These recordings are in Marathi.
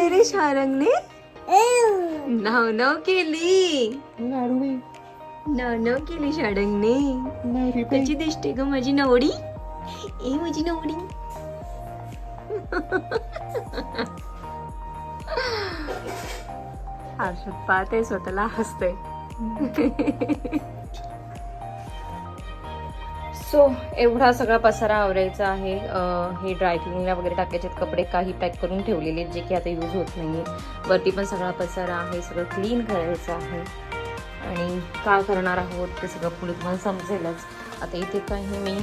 केले रे शारंगने नाव नाव केली. नाव नाव केली शारंगने कशी दिसते ग माझी नवडी? ए माझी नवडी. आरशात पाहते स्वतःला हसते. सो एवढा सगळा पसारा आवरायचा आहे. हे ड्रायक्लिनिंगला वगैरे टाकायचे आहेत कपडे काही पॅक करून ठेवलेले आहेत, जे की आता यूज होत नाही वरती पण सगळा पसारा आहे सगळं क्लीन करायचं आहे. आणि का करणार आहोत ते सगळं पुढे तुम्हाला समजेलच. आता इथे काही मी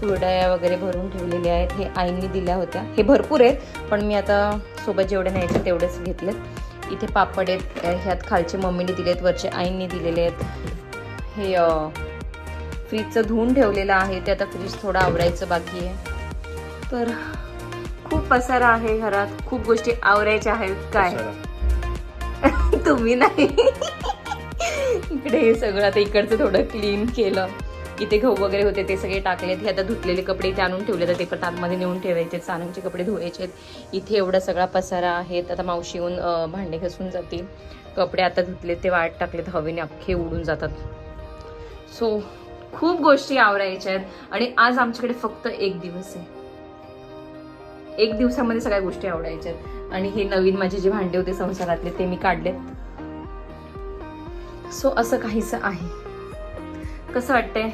कुरड्या वगैरे भरून ठेवलेल्या आहेत. हे आईंनी दिल्या होत्या. हे भरपूर आहेत पण मी आता सोबत जेवढे न्यायचे तेवढेच घेतलेत. इथे पापड आहेत ह्यात खालचे मम्मीने दिले आहेत वरचे आईंनी दिलेले आहेत. हे फ्रीजचं धुवून ठेवलेलं आहे. ते आता फ्रीज थोडं आवरायचं बाकी आहे. तर खूप पसारा आहे घरात. खूप गोष्टी आवरायच्या आहेत. काय? तुम्ही नाही. इकडे हे सगळं आता इकडचं थोडं क्लीन केलं. इथे गहू वगैरे होते ते सगळे टाकलेत. हे आता धुतलेले कपडे इथे आणून ठेवले तर ते आतमध्ये नेऊन ठेवायचे सानंगचे कपडे धुवायचे इथे एवढा सगळा पसारा आहेत आता मावशी येऊन भांडे घासून जातील कपडे आता धुतले ते वाट टाकलेत. हवेने अख्खे उडून जातात. सो खूप गोष्टी आवरायच्या आहेत. आणि आज आमच्याकडे फक्त एक दिवस आहे. एक दिवसामध्ये सगळ्या गोष्टी आवडायच्या आहेत. आणि हे नवीन माझे जे भांडे होते संसारातले ते मी काढलेत. सो असं काहीच आहे. कसं वाटतंय?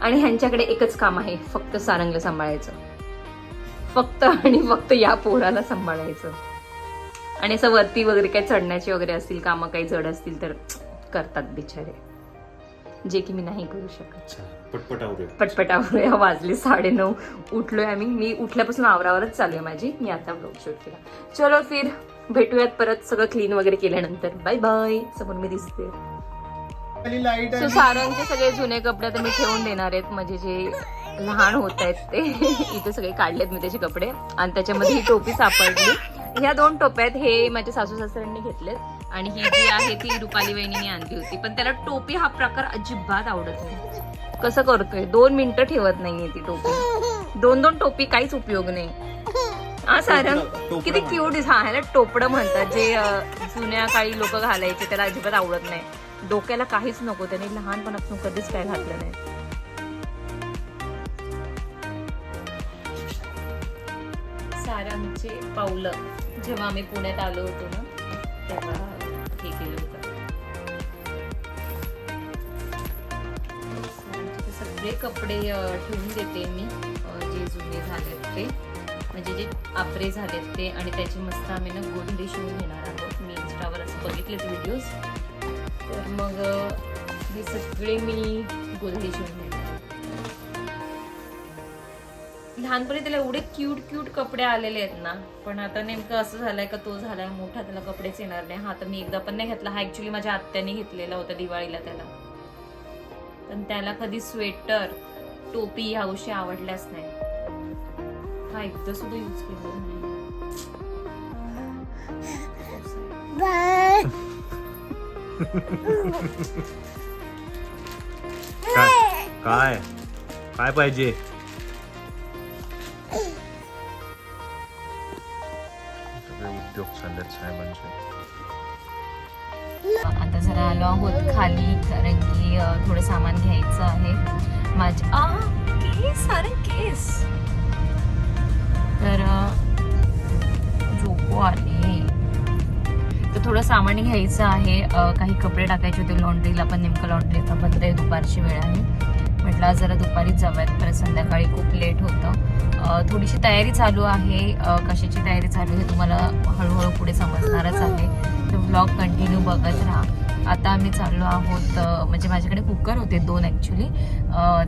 आणि ह्यांच्याकडे एकच काम आहे. फक्त सारंगला सांभाळायचं. फक्त आणि फक्त या पोराला सांभाळायचं. आणि असं वरती वगैरे काही चढण्याची वगैरे असतील कामं काही जड असतील तर करतात बिचारे. जे की मी नाही करू शकत. अच्छा पटपट आवडेल पटपट आवरूया वाजले साडेनऊ. उठलोय आम्ही. मी उठल्यापासून आवरावरच चालू आहे माझी. मी आता ब्लॉग शूट केला. चलो फिर. भेटूयात परत सगळं क्लीन वगैरे केल्यानंतर. बाय बाय समोर मी दिसते. लाइट सो सारंगचे सगळे जुने कपडे आता मी ठेवून देणार आहेत. म्हणजे जे लहान होत आहेत ते. इथे सगळे काढलेत मी त्याचे कपडे. आणि त्याच्यामध्ये ही टोपी सापडली. ह्या दोन टोप्या आहेत. हे माझ्या सासू सासऱ्यांनी घेतलेत. आणि ही जी आहे ती रुपाली वहिनीने आणली होती. पण त्याला टोपी हा प्रकार अजिबात आवडत नाही. कसं करतोय? दोन मिनिटं ठेवत नाहीये ती टोपी. दोन दोन टोपी काहीच उपयोग नाही. हा सारंग किती. क्यूट हा ह्याला टोपडं म्हणतात. जे जुन्या काळी लोक घालायचे त्याला अजिबात आवडत नाही. डोक्याला काहीच नको. त्याने लहानपणापासून कधीच काय घातलं नाही. सारंगचे पावलं. जेव्हा आम्ही पुण्यात आलो होतो ना तेव्हा हे केलं होतं सगळे कपडे ठेवून देते मी जे जुने झालेत ते. म्हणजे जे आपरे झालेत ते आणि त्याची मस्त आम्ही ना गोंडी शिवून घेणार आहोत. मी इंस्टावर असं बघितलेत व्हिडिओज तर मग हे सगळे मी गोंडी शिवून घेणार लहानपणी त्याला एवढे क्यूट क्यूट कपडे आलेले आहेत ना. पण आता नेमकं असं झालंय का तो झालाय. मोठा त्याला कपडेच येणार नाही. हा तर मी एकदा पण नाही घेतला. हा ऍक्च्युली माझ्या आत्याने घेतलेला होता दिवाळीला त्याला. पण त्याला कधी स्वेटर टोपी ह्या गोष्टी आवडल्याच नाही. हा एकदा सुद्धा यूज केला नाही. काय? काय? काय पाहिजे? सगळे उद्योग चाललेत साहेबांचे आता जरा आलो आहोत खाली कारण की थोडं सामान घ्यायचं आहे. माझ्या आ, केस अरे केस. तर झोपो झोपू तर थोडं सामान घ्यायचं आहे. काही कपडे टाकायचे होते लॉन्ड्रीला पण नेमकं लॉन्ड्री आता बंद आहे दुपारची वेळ आहे. म्हटलं आज जरा दुपारीच जाऊयात. परत संध्याकाळी खूप लेट होतं. अ, थोडीशी तयारी चालू आहे. कशाची तयारी चालू आहे तुम्हाला हळूहळू पुढे समजणारच आहे. तर ब्लॉग कंटिन्यू बघत राहा. आता आम्ही चाललो आहोत म्हणजे माझ्याकडे कुकर होते दोन ॲक्च्युली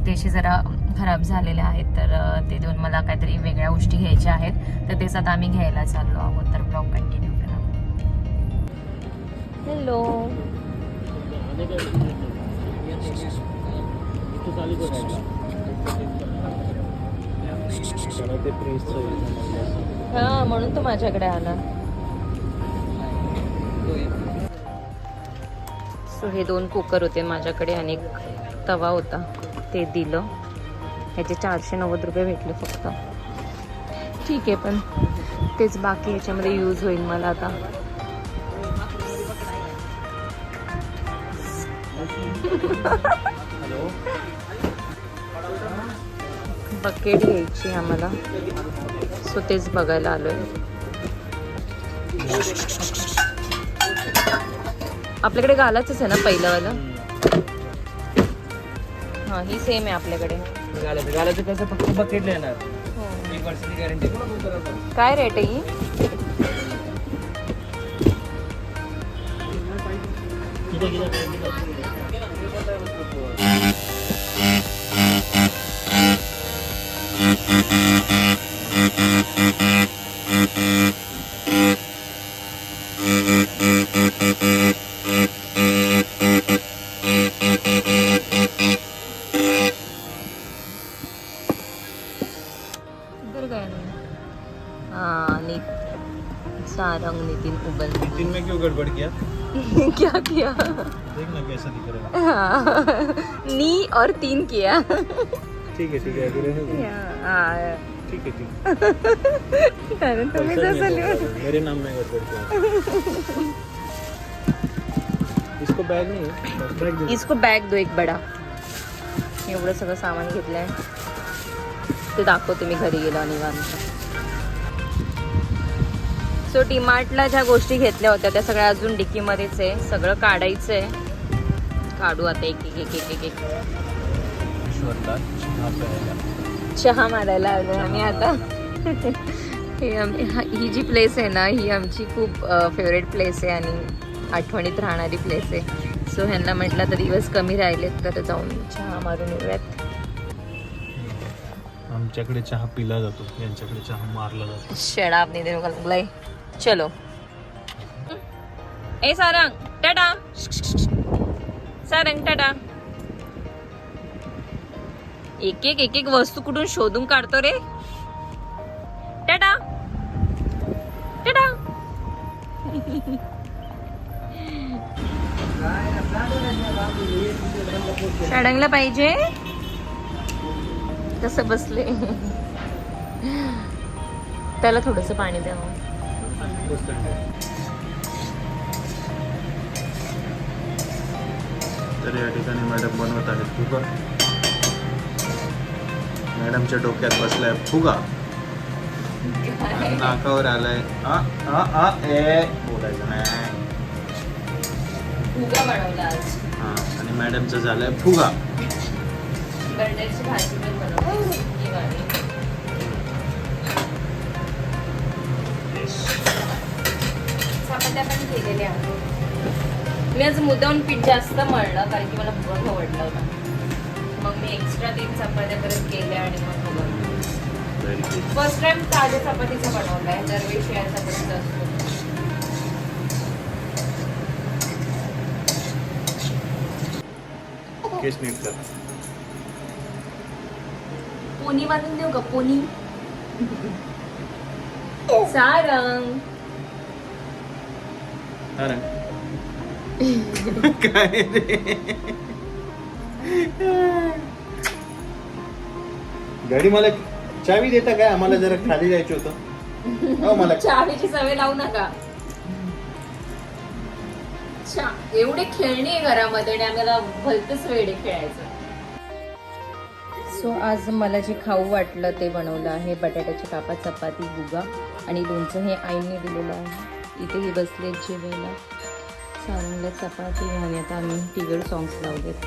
ते असे जरा खराब झालेले आहेत. तर ते दोन मला काहीतरी वेगळ्या गोष्टी घ्यायच्या आहेत. तर तेच आता आम्ही घ्यायला चाललो आहोत. तर ब्लॉग कंटिन्यू करा. हॅलो हा म्हणून तो माझ्याकडे आला. सो हे दोन कुकर होते माझ्याकडे आणि एक तवा होता. ते दिलं. ह्याचे चारशे नव्वद रुपये भेटले फक्त. ठीक आहे पण तेच बाकी ह्याच्यामध्ये यूज होईल मला आता. बकेट घ्यायची आम्हाला. सो तेच बघायला आलोय. आपल्याकडे गालाच आहे ना पहिलं वालं हा ही सेम आहे आपल्याकडे. गालाचं गालाचं कसं फक्त बकेट येणार. एक वर्षाची गॅरंटी काय रेट आहे ही? Thank you. क्यों गड़बड़ किया? क्या किया? देख ना कैसा दिख रहा हाँ, नी और तीन किया। ठीक है ठीक है अभी रहने दो। हाँ, ठीक है ठीक कारण तुम्ही जसं नहीं लिहून मेरे नाम में गड़बड़ किया। इसको बैग नहीं है? बैग दे इसको बॅग दो एक बडा। एवढं सगळं सामान घेतलंय ते दाखवते मी घरी गेलो निवांत सो डीमार्टला ज्या गोष्टी घेतल्या होत्या त्या सगळ्या अजून डिकीमध्येच आहे. सगळं काढायचं आहे. काढू आता एक एक एक एक एक चहा मारायला आलो आम्ही आता. हे आम्ही हा- ही जी प्लेस आहे ना ही आमची खूप फेवरेट प्लेस आहे आणि आठवणीत राहणारी प्लेस आहे. सो ह्यांना म्हटलं तर दिवस कमी राहिलेत तर जाऊन चहा मारून येऊयात. आमच्याकडे चहा पिला जातो यांच्याकडे चहा मारला जातो शराब नाही देऊ का लागलाय चलो ए सारंग टाटा सारंग टाटा एक एक एक एक वस्तू कुठून शोधून काढतो रे टाटा टाटा सारंगला पाहिजे कसं बसले. त्याला थोडस पाणी द्यावं तर या ठिकाणी मॅडम बनवत आहेत फुगा. मॅडमच्या डोक्यात बसलाय फुगा. आणि नाकावर आलाय. आ आ आ ए बोलायचं नाही. फुगा बनवला आज. हा आणि मॅडमचं झालंय फुगा. बर्ड्याची भाजी पण बनवली ही वाली. चपात्या पण केलेल्या आहेत. मी आज मुद्दाहून पीठ जास्त मळलं कारण की मला फुगा आवडला होता. मग मी एक्स्ट्रा तीन चपात्या परत केल्या आणि मग गुड फर्स्ट टाइम ताज्या चपातीचा बनवलाय. दरवेळी शिळ्या चपातीचा असतो. केस नीट कर पोनी बांधून देऊ का पोनी सारंग. काय रे? गाडी मला चावी देता काय? आम्हाला जरा खाली जायचं होतं. हो मला. चावीची सवय लावू नका. चा एवढे खेळणी आहे घरामध्ये आणि आम्हाला भलतच वेळ आहे खेळायचं. सो आज मला जे खाऊ वाटलं ते बनवलं आहे. बटाट्याची कापा चपाती गुगा आणि लोणचं हे आईने दिलेलं आहे. इथेही बसले जेवायला. चांगल्या चपाती आणि आता आम्ही टी व्हीवर सॉंग्स लावलेत.